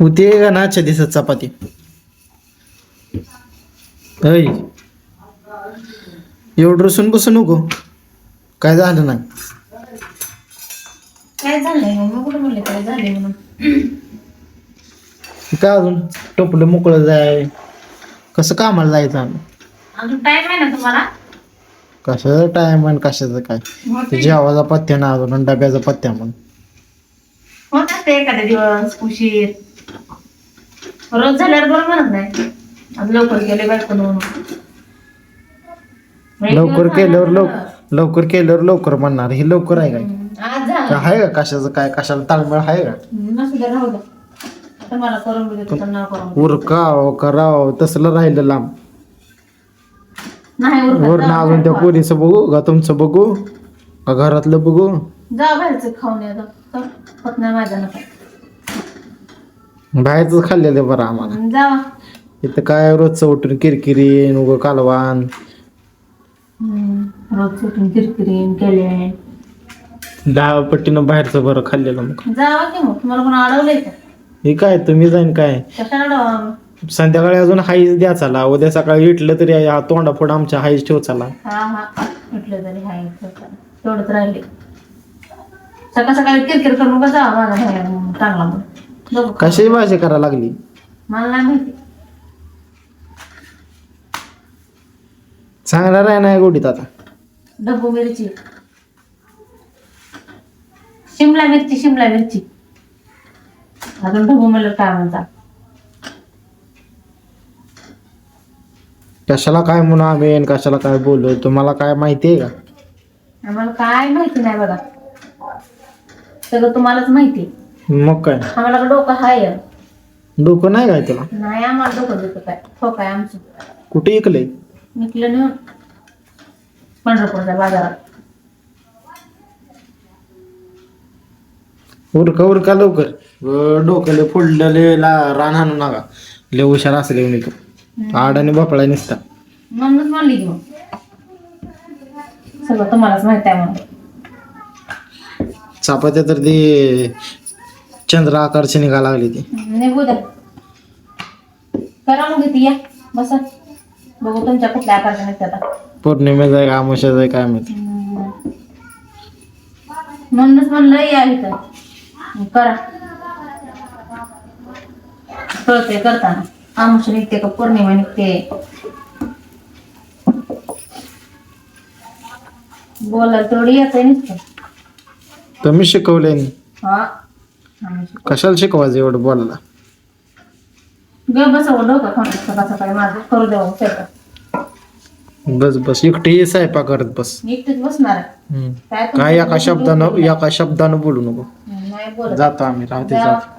होते का ना आजच्या दिवसात चपाती. ऐ. एवढं रसून बसू नको काय झालं नाही? काय झालंय? मग कुठं म्हणले काय झाले म्हणून? काय अजून? टोपलं मोकळं जाय. कसं कामाला जायचं आम्ही? अजून टाइम आहे ना तुम्हाला? कशाचा टाइम आणि कशाचं काय? ते जेवाचा पत्त्या ना अजून आणि डब्याचा पत्त्या म्हणून. होत असते एखाद्या दिवस उशीर. रोज झाल्यावर बरं म्हणत नाही. आज लवकर गेले बायको म्हणून लवकर केल्यावर लवकर लवकर केल्यावर लवकर म्हणणार. हे लवकर आहे काय? आज का आहे का कशाचं काय कशाला ताळमेळ आहे का? नसू दे राहू दे. आता मला करून देतो तर ना करून दे. उरकाव कराव तसलं राहिलं लांब. नाही. वरनं अजून त्या पोरीचं बघू का तुमचं बघू का घरातलं बघू. जा बाहेरचं खाऊन या जा. माझ्या नका बाहेरच खाल्लेलं बरं आम्हाला. इथं काय रोजचं उठून किरकिरी उगं कालवान. हम्म. रोज सुटून किरकिरीन केले दहा पट्टीनं बाहेरचं बरं खाल्लेलं मग. जावा की मग तुम्हाला कोण अडवलंय का? हे काय तुम्ही जाईन काय? कशाला अडवा संध्याकाळी अजून हाईच द्या चला. उद्या सकाळी इटलं तरी हा तोंडा फोड आमच्या हाईच ठेव चला. हा हा. म्हटलं तरी हाय तेवढंच राहिले. सकाळ सकाळी किरकिर करून का जावा माझा भाई चांगला म्हणून बघू. कशाची भाजी करायला लागली? मला नाही माहिती. सांगणार आहे नाही गोडीत आता. डब्बू मिरची. शिमला मिरची शिमला मिरची. अजून ढबू मला काय म्हणता? कशाला काय म्हणू आम्ही आणि कशाला काय बोलू? तुम्हाला काय माहिती आहे का? आम्हाला काय माहिती नाही बघा. सगळं तुम्हालाच माहिती मग काय? आम्हाला का डोकं हाय. डोकं नाही काय तुला नाही आम्हाला डोकं देतो काय हो काय आमचं. कुठे इकलंय? निघलं नेऊन पंढरपूरच्या बाजारात. उरका उरका लवकर. व डोक्याला फोडलेले ला रान हाणू नका. लय हुशार असले येऊन तू आड आणि भोपळा निसता. म्हणूनच म्हणली की मग. सगळं तुम्हालाच माहीत आहे म्हणून. चपात्या तर ते चंद्र आकारची निघा लागली ती. निघू द्या करा मग इथे या. बसा. बघू तुमच्या कुठल्या आकारच्या निघतात आता. पौर्णिमेचा आहे का अमावस्याचा आहे काय माहिती. हम्म. म्हणूनच म्हणलं या इथं. करा. कळतंय करताना. आमुष निघते का पौर्णिमा निघते. बोलायला तेवढी येतंय नुसतं. तर मी शिकवलंय नाही. हा. कशाला शिकवायचं एवढं ग माझं. करू स्वयंपाक बस बस. एकटी स्वयंपाक करत बस. एकटीच बसणार आहे. हम्म. काय एका शब्दानं? एका शब्दानं बोलू नको. नाही बोलत. जातो आम्ही राहते. जातो.